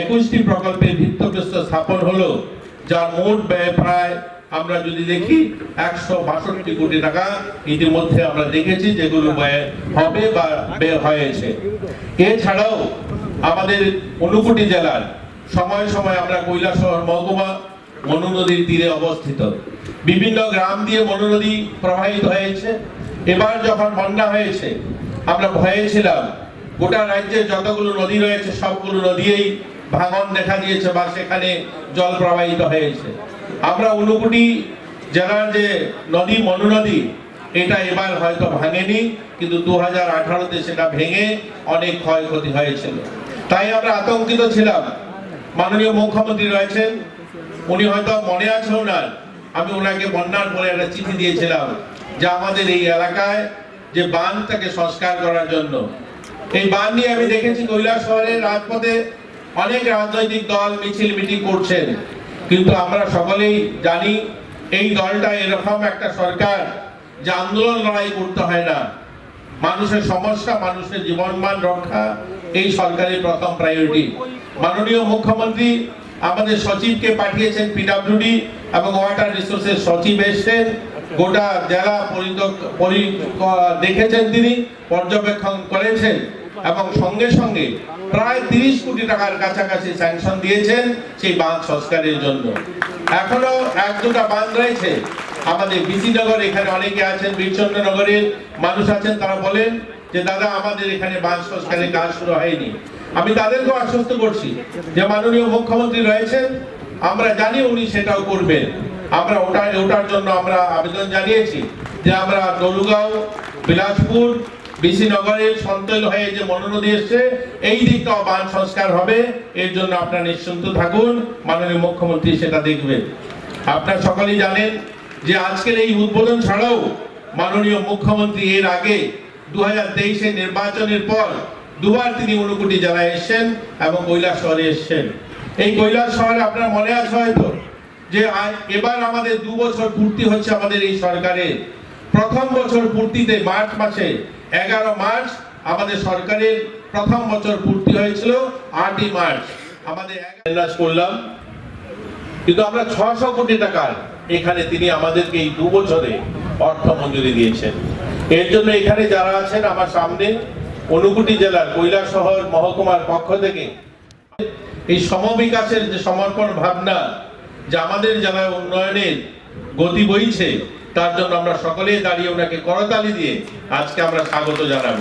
একুশটি প্রকল্পের ভিত্তিপ্রস্তর স্থাপন হলো, যার মোট ব্যয় প্রায়, আমরা যদি দেখি, একশো বাষট্টি কোটি টাকা ইতিমধ্যে আমরা দেখেছি যেগুলো ব্যয় হবে বা ব্যয় হয়েছে। এছাড়াও আমাদের ঊনকোটি জেলার সময় সময় আমরা কৈলাসহর মহকুমা মনু নদীর তীরে অবস্থিত। বিভিন্ন গ্রাম দিয়ে মনু নদী প্রবাহিত হয়েছে। এবার যখন বন্যা হয়েছে, আমরা ভয়ে ছিলাম, গোটা রাজ্যে যতগুলো নদী রয়েছে, সবগুলো নদীই ভাঙন দেখা দিয়েছে বা সেখানে জল প্রবাহিত হয়েছে। আমরা উনকুটি জেলার যে নদী মনু নদী এটা এবার হয়তো ভাঙেনি, কিন্তু দু হাজার আঠারোতে সেটা ভেঙে অনেক ক্ষয়ক্ষতি হয়েছিল। তাই আমরা আতঙ্কিত ছিলাম। মাননীয় মুখ্যমন্ত্রী রয়েছেন, উনি হয়তো মনে আছে ওনার, আমি ওনাকে বন্যার পরে একটা চিঠি দিয়েছিলাম, যে আমাদের এই এলাকায় যে বাঁধটাকে সংস্কার করার জন্য। এই বাঁধ নিয়ে আমি দেখেছি কৈলাস শহরের রাজপথে অনেক রাজনৈতিক দল মিছিল মিটিং করছেন, কিন্তু আমরা সকলেই জানি এই দলটা এরকম একটা সরকার যে আন্দোলন লড়াই করতে হয় না। মানুষের সমস্যা, মানুষের জীবনমান রক্ষা, এই সরকারের প্রথম প্রায়োরিটি মাননীয় মুখ্যমন্ত্রী আমাদের সচিবকে পাঠিয়েছেন পিডাব্লিউডি এবং ওয়াটার রিসোর্সের সচিব এসছেন, গোটা জেলা পরিদক- পরি- দেখেছেন তিনি, পর্যবেক্ষণ করেছেন। এবং সঙ্গে সঙ্গে প্রায় তিরিশ কোটি টাকার কাছাকাছি স্যাংশন দিয়েছেন সেই বাঁধ সংস্কারের জন্য। এখনও এক দুটা বাঁধ রয়েছে। আমাদের বিসিনগর এখানে অনেকে আছেন বীরচন্দ্রনগরের মানুষ আছেন, তারা বলেন যে, দাদা, আমাদের এখানে বাঁধ সংস্কারের কাজ শুরু হয়নি। আমি তাদেরকেও আশ্বস্ত করছি যে, মাননীয় মুখ্যমন্ত্রী রয়েছেন, আমরা জানি উনি সেটাও করবেন। আমরা ওটা, ওটার জন্য আমরা আবেদন জানিয়েছি যে, আমরা দলুগাঁও, বিলাসপুর বিসি নগরের সন্তৈল হয়ে যে মনোনদী এসছে, এই দিকটাও বান সংস্কার হবে। এর জন্য আপনারা নিশ্চিন্ত থাকুন। মাননীয় মুখ্যমন্ত্রী সেটা দেখবেন। আপনারা সকলেই জানেন যে আজকের এই উদ্বোধন ছাড়াও মাননীয় মুখ্যমন্ত্রী এর আগে দু হাজার নির্বাচনের পর দুবার তিনি ঊনকোটি জেলায় এসেছেন এবং কৈলাস শহরে এসেছেন। এই কৈলাস শহরে আপনার মনে আছে হয়তো যে এবার আমাদের দু বছর পূর্তি হচ্ছে আমাদের এই সরকারের। প্রথম বছর পূর্তিতে মার্চ মাসে এগারো মার্চ আমাদের সরকারের প্রথম বছর পূর্তি হয়েছিল আটই মার্চ। আমাদের করলাম। কিন্তু আমরা ছশো কোটি টাকার এখানে তিনি আমাদেরকে এই দু বছরে অর্থ মঞ্জুরি দিয়েছেন। এর জন্য এখানে যারা আছেন আমার সামনে অনুকুটি জেলার শহর মহকুমার পক্ষ থেকে এই সমবিকাশের যে সমর্পণ ভাবনা, যে আমাদের জেলায় উন্নয়নের গতি বইছে তার জন্য আমরা সকলে দাঁড়িয়ে ওনাকে করতালি দিয়ে আজকে আমরা স্বাগত জানাব।